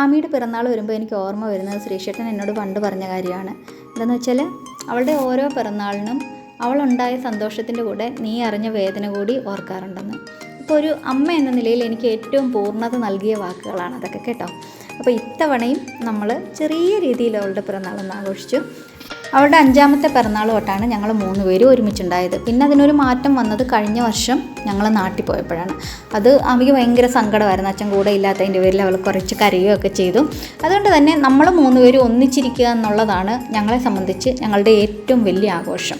ആമിയുടെ പിറന്നാൾ വരുമ്പോൾ എനിക്ക് ഓർമ്മ വരുന്നത് ശ്രീശേട്ടൻ എന്നോട് പണ്ട് പറഞ്ഞ കാര്യമാണ്. എന്താണെന്ന് വെച്ചാൽ അവളുടെ ഓരോ പിറന്നാളിനും അവളുണ്ടായ സന്തോഷത്തിന്റെ കൂടെ നീ അറിഞ്ഞ വേദന കൂടി ഓർക്കാറുണ്ടെന്ന്. ഇപ്പോൾ ഒരു അമ്മ എന്ന നിലയിൽ എനിക്ക് ഏറ്റവും പൂർണത നൽകിയ വാക്കുകളാണ് അതൊക്കെ കേട്ടോ. അപ്പോൾ ഇത്തവണയും നമ്മൾ ചെറിയ രീതിയിൽ അവളുടെ പിറന്നാളൊന്ന് ആഘോഷിച്ചു. അവളുടെ അഞ്ചാമത്തെ പിറന്നാൾ തൊട്ടാണ് ഞങ്ങൾ മൂന്ന് പേരും ഒരുമിച്ചുണ്ടായത്. പിന്നെ അതിനൊരു മാറ്റം വന്നത് കഴിഞ്ഞ വർഷം ഞങ്ങൾ നാട്ടിൽ പോയപ്പോഴാണ്. അത് അവയ്ക്ക് ഭയങ്കര സങ്കടമായിരുന്നു. അച്ഛൻ കൂടെ ഇല്ലാത്തതിന്റെ പേരിൽ അവൾ കുറച്ച് കരയുകയൊക്കെ ചെയ്തു. അതുകൊണ്ട് തന്നെ നമ്മൾ മൂന്ന് പേരും ഒന്നിച്ചിരിക്കുക എന്നുള്ളതാണ് ഞങ്ങളെ സംബന്ധിച്ച് ഞങ്ങളുടെ ഏറ്റവും വലിയ ആഘോഷം.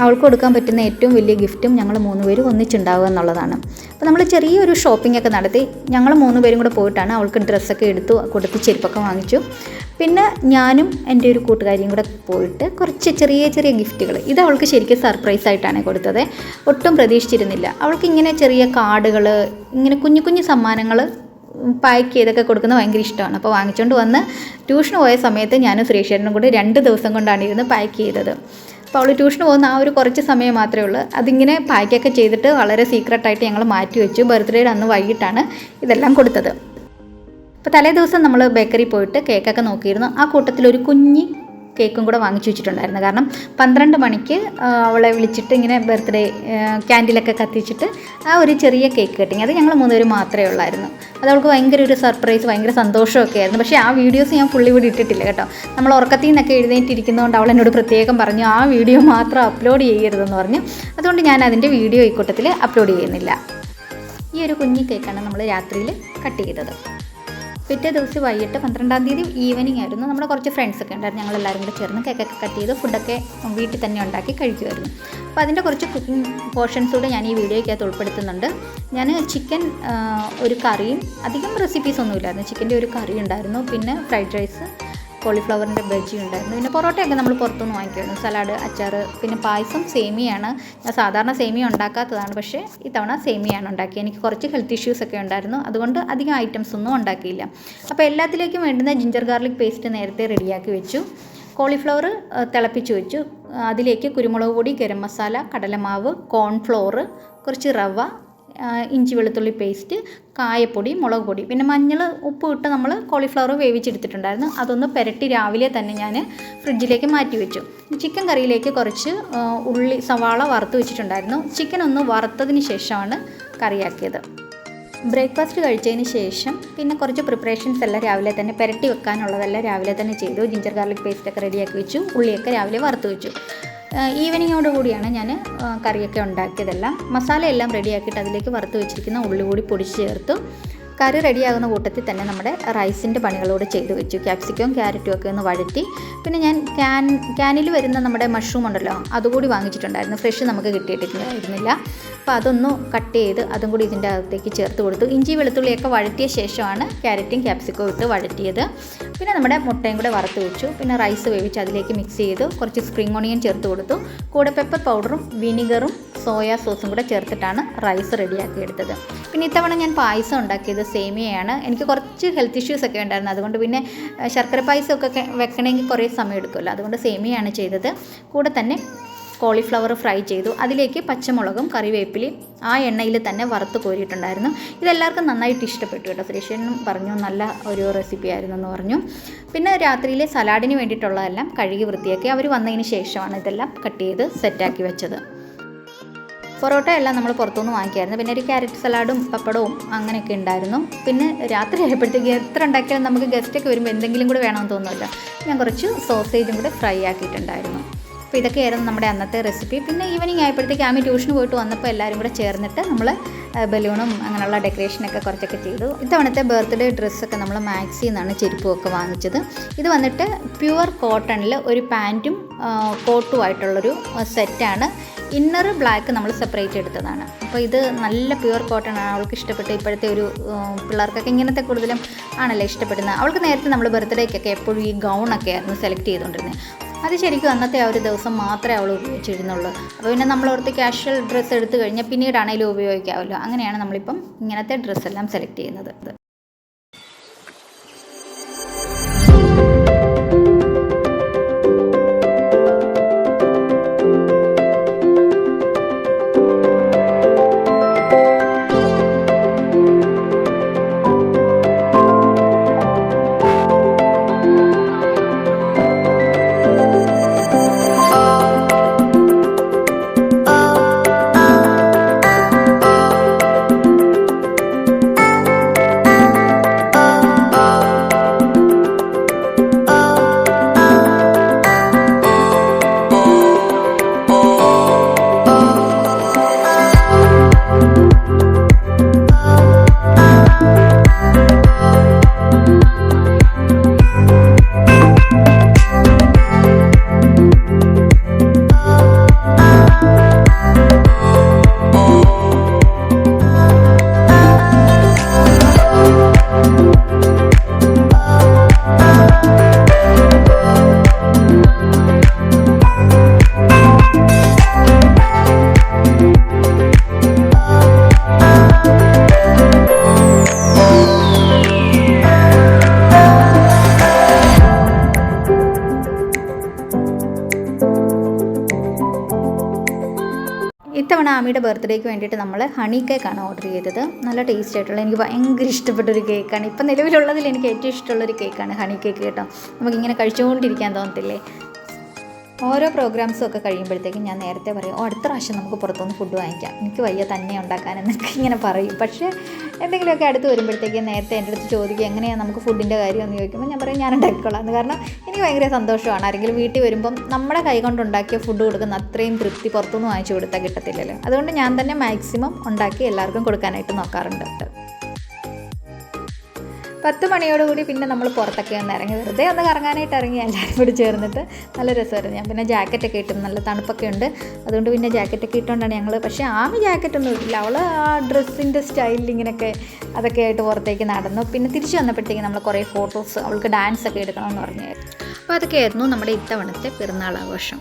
അവൾക്ക് കൊടുക്കാൻ പറ്റുന്ന ഏറ്റവും വലിയ ഗിഫ്റ്റും ഞങ്ങൾ മൂന്ന് പേരും ഒന്നിച്ചുണ്ടാവുക എന്നുള്ളതാണ്. അപ്പോൾ നമ്മൾ ചെറിയൊരു ഷോപ്പിംഗ് ഒക്കെ നടത്തി ഞങ്ങൾ മൂന്ന് പേരും കൂടെ പോയിട്ടാണ് അവൾക്ക് ഡ്രസ്സൊക്കെ എടുത്തു കൊടുത്ത് ചെരുപ്പൊക്കെ വാങ്ങിച്ചു. പിന്നെ ഞാനും എന്റെ ഒരു കൂട്ടുകാരിയും കൂടെ പോയിട്ട് കുറച്ച് ചെറിയ ചെറിയ ഗിഫ്റ്റുകൾ. ഇത് അവൾക്ക് ശരിക്കും സർപ്രൈസ് ആയിട്ടാണ് കൊടുത്തത്. ഒട്ടും പ്രതീക്ഷിച്ചിരുന്നില്ല. അവൾക്ക് ഇങ്ങനെ ചെറിയ കാർഡുകൾ ഇങ്ങനെ കുഞ്ഞു കുഞ്ഞു സമ്മാനങ്ങൾ പാക്ക് ചെയ്തൊക്കെ കൊടുക്കുന്നത് ഭയങ്കര ഇഷ്ടമാണ്. അപ്പോൾ വാങ്ങിച്ചുകൊണ്ട് വന്ന് ട്യൂഷൻ പോയ സമയത്ത് ഞാനും ശ്രീശേരനും കൂടി രണ്ട് ദിവസം കൊണ്ടാണ് ഇരുന്ന് പാക്ക് ചെയ്തത്. അപ്പോൾ അവൾ ട്യൂഷന് പോകുന്ന ആ ഒരു കുറച്ച് സമയം മാത്രമേ ഉള്ളൂ. അതിങ്ങനെ പാക്കൊക്കെ ചെയ്തിട്ട് വളരെ സീക്രട്ടായിട്ട് ഞങ്ങൾ മാറ്റി വെച്ചു. ബർത്ത്ഡേയുടെ അന്ന് വൈകിട്ടാണ് ഇതെല്ലാം കൊടുത്തത്. അപ്പോൾ തലേ ദിവസം നമ്മൾ ബേക്കറി പോയിട്ട് കേക്കൊക്കെ നോക്കിയിരുന്നു. ആ കൂട്ടത്തിൽ ഒരു കുഞ്ഞി കേക്കും കൂടെ വാങ്ങിച്ചു വെച്ചിട്ടുണ്ടായിരുന്നു. കാരണം പന്ത്രണ്ട് മണിക്ക് അവളെ വിളിച്ചിട്ട് ഇങ്ങനെ ബർത്ത്ഡേ ക്യാൻഡിലൊക്കെ കത്തിച്ചിട്ട് ആ ഒരു ചെറിയ കേക്ക് കട്ടിങ്. അത് ഞങ്ങൾ മൂന്നുപേരും മാത്രമേ ഉള്ളായിരുന്നു. അത് അവൾക്ക് ഭയങ്കര ഒരു സർപ്രൈസ് ഭയങ്കര സന്തോഷമൊക്കെ ആയിരുന്നു. പക്ഷേ ആ വീഡിയോസ് ഞാൻ ഫുള്ളി ഇവിടെ ഇട്ടിട്ടില്ല കേട്ടോ. നമ്മൾ ഉറക്കത്തിൽ നിന്നൊക്കെ എഴുന്നേറ്റിരിക്കുന്നതുകൊണ്ട് അവൾ എന്നോട് പ്രത്യേകം പറഞ്ഞു ആ വീഡിയോ മാത്രം അപ്ലോഡ് ചെയ്യരുതെന്ന് പറഞ്ഞു. അതുകൊണ്ട് ഞാൻ അതിന്റെ വീഡിയോ ഈ കൂട്ടത്തിൽ അപ്ലോഡ് ചെയ്യുന്നില്ല. ഈ ഒരു കുഞ്ഞി കേക്കാണ് നമ്മൾ രാത്രിയിൽ കട്ട് ചെയ്തത്. പിറ്റേ ദിവസം വൈകിട്ട് പന്ത്രണ്ടാം തീയതി ഈവനിങ് ആയിരുന്നു. നമ്മുടെ കുറച്ച് ഫ്രണ്ട്സ് ഒക്കെ ഉണ്ടായിരുന്നു. ഞങ്ങൾ എല്ലാവരും കൂടെ ചേർന്ന് കേക്കൊക്കെ കട്ട് ചെയ്ത് ഫുഡൊക്കെ വീട്ടിൽ തന്നെ ഉണ്ടാക്കി കഴിക്കുമായിരുന്നു അപ്പോൾ അതിന്റെ കുറച്ച് കുക്കിംഗ് പോർഷൻസ് കൂടെ ഞാൻ ഈ വീഡിയോയ്ക്കകത്ത് ഉൾപ്പെടുത്തുന്നുണ്ട്. ഞാൻ ചിക്കൻ ഒരു കറിയും അധികം റെസിപ്പീസ് ഒന്നുമില്ലായിരുന്നു. ചിക്കന്റെ ഒരു കറി ഉണ്ടായിരുന്നു. പിന്നെ ഫ്രൈഡ് റൈസ് കോളിഫ്ലവറിന്റെ ബജി ഉണ്ടായിരുന്നു. പിന്നെ പൊറോട്ടയൊക്കെ നമ്മൾ പുറത്തുനിന്ന് വാങ്ങിക്കുമായിരുന്നു. സലാഡ് അച്ചാർ പിന്നെ പായസം സേമിയാണ് ഞാൻ സാധാരണ സേമിയ ഉണ്ടാക്കാത്തതാണ്. പക്ഷേ ഇത്തവണ സേമിയാണ് ഉണ്ടാക്കിയത്. എനിക്ക് കുറച്ച് ഹെൽത്ത് ഇഷ്യൂസ് ഒക്കെ ഉണ്ടായിരുന്നു. അതുകൊണ്ട് അധികം ഐറ്റംസ് ഒന്നും ഉണ്ടാക്കിയില്ല. അപ്പോൾ എല്ലാത്തിലേക്കും വേണ്ടുന്ന ജിഞ്ചർ ഗാർലിക് പേസ്റ്റ് നേരത്തെ റെഡിയാക്കി വെച്ചു. കോളിഫ്ലവർ തിളപ്പിച്ച് വെച്ചു. അതിലേക്ക് കുരുമുളക് പൊടി ഗരം മസാല കടലമാവ് കോൺഫ്ലോർ കുറച്ച് റവ ഇഞ്ചി വെളുത്തുള്ളി പേസ്റ്റ് കായപ്പൊടി മുളക് പൊടി. പിന്നെ മഞ്ഞൾ ഉപ്പ് ഇട്ട് നമ്മൾ കോളിഫ്ലവർ വേവിച്ചെടുത്തിട്ടുണ്ടായിരുന്നു. അതൊന്ന് പുരട്ടി രാവിലെ തന്നെ ഞാൻ ഫ്രിഡ്ജിലേക്ക് മാറ്റി വെച്ചു. ചിക്കൻ കറിയിലേക്ക് കുറച്ച് ഉള്ളി സവാള വറുത്ത് വെച്ചിട്ടുണ്ടായിരുന്നു. ചിക്കൻ ഒന്ന് വറുത്തതിന് ശേഷമാണ് കറിയാക്കിയത്. ബ്രേക്ക്ഫാസ്റ്റ് കഴിച്ചതിന് ശേഷം പിന്നെ കുറച്ച് പ്രിപ്പറേഷൻസ് എല്ലാം രാവിലെ തന്നെ പുരട്ടി വെക്കാനുള്ളതെല്ലാം രാവിലെ തന്നെ ചെയ്തു. ജിഞ്ചർ ഗാർലിക് പേസ്റ്റൊക്കെ റെഡിയാക്കി വെച്ചു. ഉള്ളിയൊക്കെ രാവിലെ വറുത്ത് വെച്ചു. ഈവനിങ്ങോട് കൂടിയാണ് ഞാൻ കറിയൊക്കെ ഉണ്ടാക്കിയതെല്ലാം. മസാലയെല്ലാം റെഡിയാക്കിയിട്ട് അതിലേക്ക് വറുത്ത് വെച്ചിരിക്കുന്ന ഉള്ളി കൂടി പൊടിച്ച് ചേർത്തു. കറി റെഡിയാകുന്ന കൂട്ടത്തിൽ തന്നെ നമ്മുടെ റൈസിന്റെ പണികളോട് ചെയ്തു വെച്ചു. ക്യാപ്സിക്കവും ക്യാരറ്റും ഒക്കെ ഒന്ന് വഴറ്റി. പിന്നെ ഞാൻ ക്യാൻ ക്യാനിൽ വരുന്ന നമ്മുടെ മഷ്റൂം ഉണ്ടല്ലോ അതുകൂടി വാങ്ങിച്ചിട്ടുണ്ടായിരുന്നു. ഫ്രഷ് നമുക്ക് കിട്ടിയിട്ടുണ്ടായിരുന്നില്ല അപ്പോൾ അതൊന്ന് കട്ട് ചെയ്ത് അതും കൂടി ഇതിന്റെ അകത്തേക്ക് ചേർത്ത് കൊടുത്തു. ഇഞ്ചി വെളുത്തുള്ളിയൊക്കെ വഴറ്റിയ ശേഷമാണ് ക്യാരറ്റും ക്യാപ്സിക്കവും ഇട്ട് വഴറ്റിയത്. പിന്നെ നമ്മുടെ മുട്ടയും കൂടെ വറുത്ത് വെച്ചു. പിന്നെ റൈസ് വേവിച്ച് അതിലേക്ക് മിക്സ് ചെയ്ത് കുറച്ച് സ്പ്രിംഗ് ഓണിയൻ ചേർത്ത് കൊടുത്തു. കൂടെ പെപ്പർ പൗഡറും വിനിഗറും സോയാ സോസും കൂടെ ചേർത്തിട്ടാണ് റൈസ് റെഡിയാക്കി എടുത്തത് പിന്നെ ഇത്തവണ ഞാൻ പായസം ഉണ്ടാക്കിയത് സേമിയയാണ്. എനിക്ക് കുറച്ച് ഹെൽത്ത് ഇഷ്യൂസ് ഒക്കെ ഉണ്ടായിരുന്നു. അതുകൊണ്ട് പിന്നെ ശർക്കര പായസം ഒക്കെ വെക്കണമെങ്കിൽ കുറേ സമയം എടുക്കുമല്ലോ. അതുകൊണ്ട് സേമിയയാണ് ചെയ്തത്. കൂടെ തന്നെ കോളിഫ്ലവർ ഫ്രൈ ചെയ്തു. അതിലേക്ക് പച്ചമുളകും കറിവേപ്പിലയും ആ എണ്ണയിൽ തന്നെ വറുത്ത് കോരിയിട്ടുണ്ടായിരുന്നു. ഇതെല്ലാവർക്കും നന്നായിട്ട് ഇഷ്ടപ്പെട്ടു കേട്ടോ. സുരേഷനും പറഞ്ഞു നല്ല ഒരു റെസിപ്പി ആയിരുന്നു എന്ന് പറഞ്ഞു. പിന്നെ രാത്രിയിലെ സലാഡിന് വേണ്ടിയിട്ടുള്ളതെല്ലാം കഴുകി വൃത്തിയാക്കി അവർ വന്നതിന് ശേഷമാണ് ഇതെല്ലാം കട്ട് ചെയ്ത് സെറ്റാക്കി വെച്ചത്. പൊറോട്ട എല്ലാം നമ്മൾ പുറത്തുനിന്ന് വാങ്ങിക്കായിരുന്നു. പിന്നെ ഒരു ക്യാരറ്റ് സലാഡും പപ്പടവും അങ്ങനെയൊക്കെ ഉണ്ടായിരുന്നു. പിന്നെ രാത്രി ആയപ്പോഴത്തേക്ക് എത്ര ഉണ്ടാക്കിയാലും നമുക്ക് ഗസ്റ്റൊക്കെ വരുമ്പോൾ എന്തെങ്കിലും കൂടെ വേണമെന്ന് തോന്നുന്നില്ല. ഞാൻ കുറച്ച് സോസേജും കൂടി ഫ്രൈ ആക്കിയിട്ടുണ്ടായിരുന്നു. അപ്പോൾ ഇതൊക്കെയായിരുന്നു നമ്മുടെ അന്നത്തെ റെസിപ്പി പിന്നെ ഈവനിങ് ആയപ്പോഴത്തേക്ക് ആമി ട്യൂഷന് പോയിട്ട് വന്നപ്പോൾ എല്ലാവരും കൂടെ ചേർന്നിട്ട് നമ്മൾ ബലൂണും അങ്ങനെയുള്ള ഡെക്കറേഷനൊക്കെ കുറച്ചൊക്കെ ചെയ്തു. ഇത്തവണത്തെ ബർത്ത്ഡേ ഡ്രസ്സൊക്കെ നമ്മൾ മാക്സിൽ നിന്നാണ് ചെരുപ്പുമൊക്കെ വാങ്ങിച്ചത്. ഇത് വന്നിട്ട് പ്യുവർ കോട്ടണിൽ ഒരു പാന്റും കോട്ടുമായിട്ടുള്ളൊരു സെറ്റാണ് ഇന്നർ ബ്ലാക്ക് നമ്മൾ സെപ്പറേറ്റ് എടുത്തതാണ്. അപ്പോൾ ഇത് നല്ല പ്യുവർ കോട്ടൺ ആണ്. അവൾക്ക് ഇഷ്ടപ്പെട്ട ഇപ്പോഴത്തെ ഒരു പിള്ളേർക്കൊക്കെ ഇങ്ങനത്തെ കൂടുതലും ആണല്ലോ ഇഷ്ടപ്പെടുന്നത്. അവൾക്ക് നേരത്തെ നമ്മൾ ബർത്ത്ഡേക്കൊക്കെ എപ്പോഴും ഈ ഗൗണൊക്കെ ആയിരുന്നു സെലക്ട് ചെയ്തുകൊണ്ടിരുന്നത് അത് ശരിക്കും അന്നത്തെ ആ ഒരു ദിവസം മാത്രമേ അവൾ ഉപയോഗിച്ചിരുന്നുള്ളൂ. അപ്പോൾ പിന്നെ നമ്മൾ ഓർത്ത് കാഷ്വൽ ഡ്രസ്സ് എടുത്തു കഴിഞ്ഞാൽ പിന്നീടാണെങ്കിലും ഉപയോഗിക്കാമല്ലോ അങ്ങനെയാണ് നമ്മളിപ്പം ഇങ്ങനത്തെ ഡ്രസ്സെല്ലാം സെലക്ട് ചെയ്യുന്നത്. ആമിയുടെ ബർത്ത്ഡേക്ക് വേണ്ടിയിട്ട് നമ്മൾ ഹണി കേക്കാണ് ഓർഡർ ചെയ്തത്. നല്ല ടേസ്റ്റ് ആയിട്ടുള്ള എനിക്ക് ഭയങ്കര ഇഷ്ടപ്പെട്ട ഒരു കേക്കാണ് ഇപ്പം നിലവിലുള്ളതിൽ എനിക്ക് ഏറ്റവും ഇഷ്ടമുള്ളൊരു കേക്കാണ് ഹണി കേക്ക് കേട്ടോ. നമുക്കിങ്ങനെ കഴിച്ചുകൊണ്ടിരിക്കാൻ തോന്നത്തില്ലേ? ഓരോ പ്രോഗ്രാംസും ഒക്കെ കഴിയുമ്പോഴത്തേക്കും ഞാൻ നേരത്തെ പറയും ഓ അടുത്ത പ്രാവശ്യം നമുക്ക് പുറത്തുനിന്ന് ഫുഡ് വാങ്ങിക്കാം. എനിക്ക് വയ്യ തന്നെ ഉണ്ടാക്കാൻ എന്നൊക്കെ ഇങ്ങനെ പറയും. പക്ഷേ എന്തെങ്കിലുമൊക്കെ അടുത്ത് വരുമ്പോഴത്തേക്കും നേരത്തെ എന്റെ അടുത്ത് ചോദിക്കുക എങ്ങനെയാണ് നമുക്ക് ഫുഡിന്റെ കാര്യം? എന്ന് ചോദിക്കുമ്പോൾ ഞാൻ പറയും ഞാൻ ഉണ്ടാക്കിക്കോളാം. കാരണം എനിക്ക് ഭയങ്കര സന്തോഷമാണ്. ആരെങ്കിലും വീട്ടിൽ വരുമ്പം നമ്മുടെ കൈ കൊണ്ടുണ്ടാക്കിയ ഫുഡ് കൊടുക്കുന്ന അത്രയും തൃപ്തി പുറത്തുനിന്ന് വാങ്ങിച്ചു കൊടുത്താൽ കിട്ടത്തില്ലല്ലോ. അതുകൊണ്ട് ഞാൻ തന്നെ മാക്സിമം ഉണ്ടാക്കി എല്ലാവർക്കും കൊടുക്കാനായിട്ട് നോക്കാറുണ്ട്. പത്ത് മണിയോടുകൂടി പിന്നെ നമ്മൾ പുറത്തൊക്കെ ഒന്ന് ഇറങ്ങി. വെറുതെ ഒന്ന് കറങ്ങാനായിട്ട് ഇറങ്ങി എല്ലാവരും കൂടി ചേർന്നിട്ട് നല്ല രസമായിരുന്നു. ഞാൻ പിന്നെ ജാക്കറ്റൊക്കെ ഇട്ടു നല്ല തണുപ്പൊക്കെ ഉണ്ട്. അതുകൊണ്ട് പിന്നെ ജാക്കറ്റൊക്കെ ഇട്ടുകൊണ്ടാണ് ഞങ്ങൾ പക്ഷേ ആമി ജാക്കറ്റൊന്നും ഇട്ടില്ല. അവൾ ആ ഡ്രസ്സിന്റെ സ്റ്റൈലിൽ അതൊക്കെ ആയിട്ട് പുറത്തേക്ക് നടന്നു. പിന്നെ തിരിച്ചു വന്നപ്പോഴത്തേക്ക് നമ്മൾ കുറേ ഫോട്ടോസ് അവൾക്ക് ഡാൻസ് ഒക്കെ എടുക്കണമെന്ന് പറഞ്ഞു. അപ്പോൾ അതൊക്കെയായിരുന്നു നമ്മുടെ ഇത്തവണത്തെ പിറന്നാൾ ആഘോഷം.